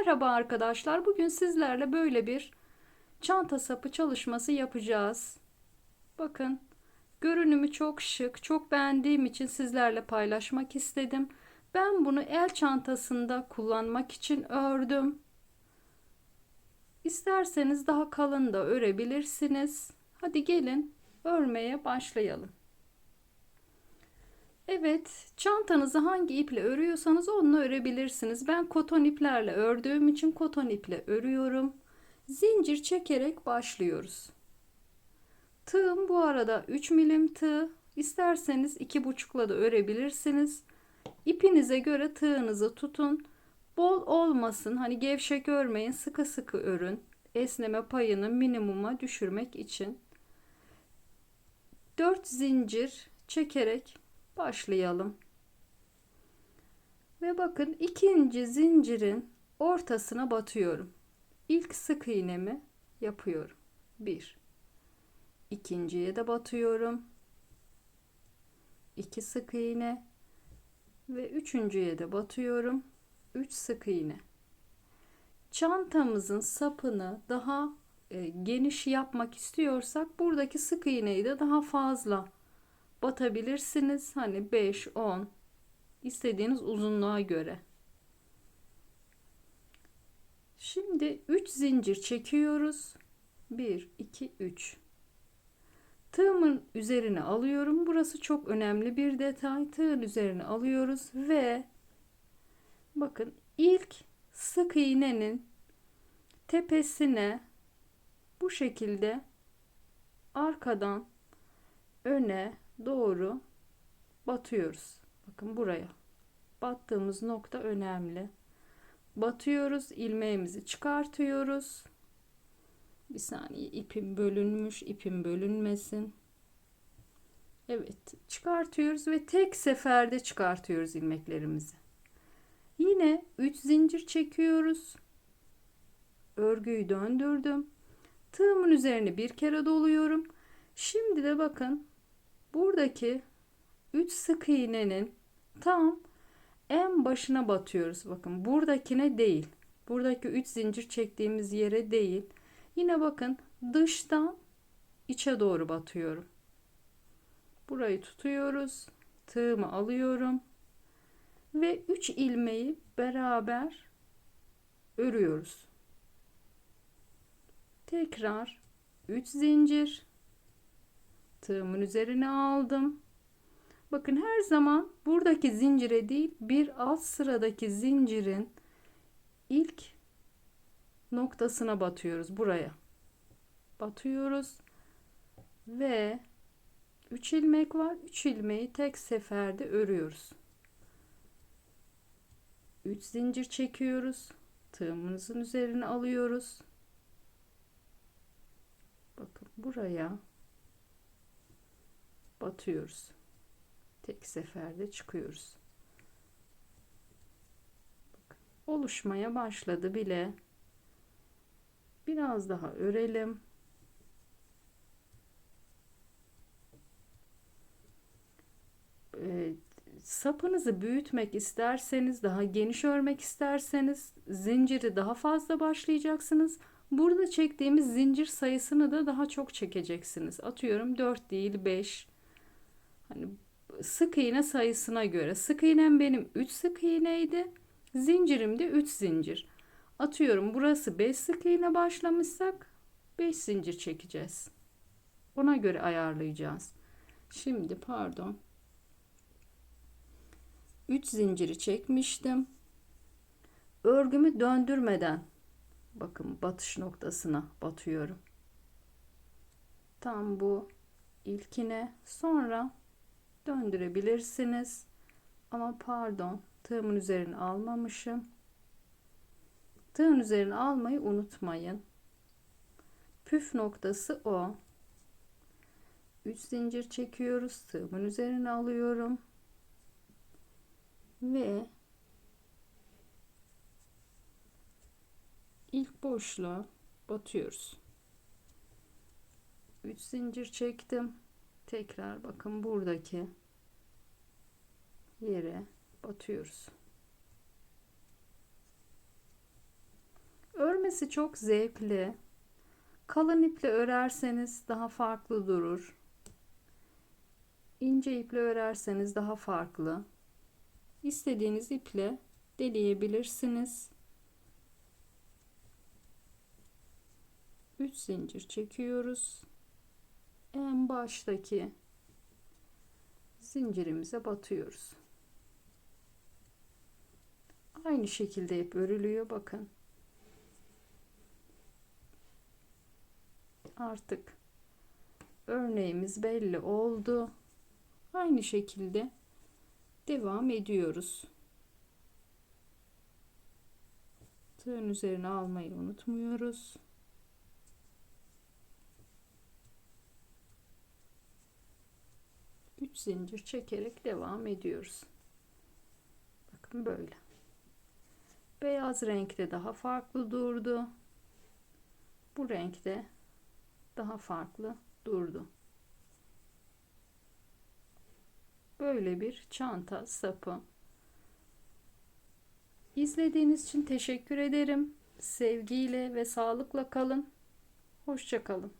Merhaba arkadaşlar. Bugün sizlerle böyle bir çanta sapı çalışması yapacağız. Bakın görünümü çok şık. Çok beğendiğim için sizlerle paylaşmak istedim. Ben bunu el çantasında kullanmak için ördüm. İsterseniz daha kalın da örebilirsiniz. Hadi gelin örmeye başlayalım. Evet, çantanızı hangi iple örüyorsanız onunla örebilirsiniz. Ben koton iplerle ördüğüm için koton iple örüyorum. Zincir çekerek başlıyoruz. Tığım bu arada 3 milim tığ. İsterseniz 2,5'la da örebilirsiniz. İpinize göre tığınızı tutun. Bol olmasın. Hani gevşek örmeyin. Sıkı sıkı örün. Esneme payını minimuma düşürmek için. 4 zincir çekerek başlayalım. Ve bakın ikinci zincirin ortasına batıyorum. İlk sık iğnemi yapıyorum. Bir. İkinciye de batıyorum. İki sık iğne ve üçüncüye de batıyorum. Üç sık iğne. Çantamızın sapını daha e, geniş yapmak istiyorsak buradaki sık iğneyi de daha fazla batabilirsiniz. Hani 5, 10 istediğiniz uzunluğa göre. Şimdi 3 zincir çekiyoruz. 1, 2, 3. Tığımın üzerine alıyorum. Burası çok önemli bir detay. Tığın üzerine alıyoruz ve bakın ilk sık iğnenin tepesine bu şekilde arkadan öne doğru batıyoruz. Bakın buraya. Battığımız nokta önemli. Batıyoruz, ilmeğimizi çıkartıyoruz. Bir saniye ipim bölünmüş, ipim bölünmesin. Evet, çıkartıyoruz ve tek seferde çıkartıyoruz ilmeklerimizi. Yine 3 zincir çekiyoruz. Örgüyü döndürdüm. Tığımın üzerine bir kere doluyorum. Şimdi de bakın buradaki 3 sık iğnenin tam en başına batıyoruz. Bakın buradakine değil. Buradaki 3 zincir çektiğimiz yere değil. Yine bakın dıştan içe doğru batıyorum. Burayı tutuyoruz. Tığımı alıyorum. Ve 3 ilmeği beraber örüyoruz. Tekrar 3 zincir tığımın üzerine aldım. Bakın her zaman buradaki zincire değil bir alt sıradaki zincirin ilk noktasına batıyoruz buraya. Batıyoruz ve 3 ilmek var. 3 ilmeği tek seferde örüyoruz. 3 zincir çekiyoruz. Tığımızın üzerine alıyoruz. Bakın buraya batıyoruz. Tek seferde çıkıyoruz. Oluşmaya başladı bile. Biraz daha örelim. Ee, sapınızı büyütmek isterseniz, daha geniş örmek isterseniz zinciri daha fazla başlayacaksınız. Burada çektiğimiz zincir sayısını da daha çok çekeceksiniz. Atıyorum 4 değil 5 Hani sık iğne sayısına göre. Sık iğnem benim 3 sık iğneydi. Zincirim de 3 zincir. Atıyorum burası 5 sık iğne başlamışsak 5 zincir çekeceğiz. Ona göre ayarlayacağız. Şimdi pardon. 3 zinciri çekmiştim. Örgümü döndürmeden bakın batış noktasına batıyorum. Tam bu ilkine sonra döndürebilirsiniz. Ama pardon tığımın üzerine almamışım. Tığın üzerine almayı unutmayın. Püf noktası o. 3 zincir çekiyoruz. Tığımın üzerine alıyorum. Ve ilk boşluğa batıyoruz. 3 zincir çektim. Tekrar bakın buradaki yere batıyoruz. Örmesi çok zevkli. Kalın iple örerseniz daha farklı durur. İnce iple örerseniz daha farklı. İstediğiniz iple deleyebilirsiniz. 3 zincir çekiyoruz. En baştaki zincirimize batıyoruz. Aynı şekilde hep örülüyor bakın. Artık örneğimiz belli oldu. Aynı şekilde devam ediyoruz. Tığın üzerine almayı unutmuyoruz. Üç zincir çekerek devam ediyoruz. Bakın böyle. Beyaz renkte daha farklı durdu. Bu renkte daha farklı durdu. Böyle bir çanta sapı. İzlediğiniz için teşekkür ederim. Sevgiyle ve sağlıkla kalın. Hoşça kalın.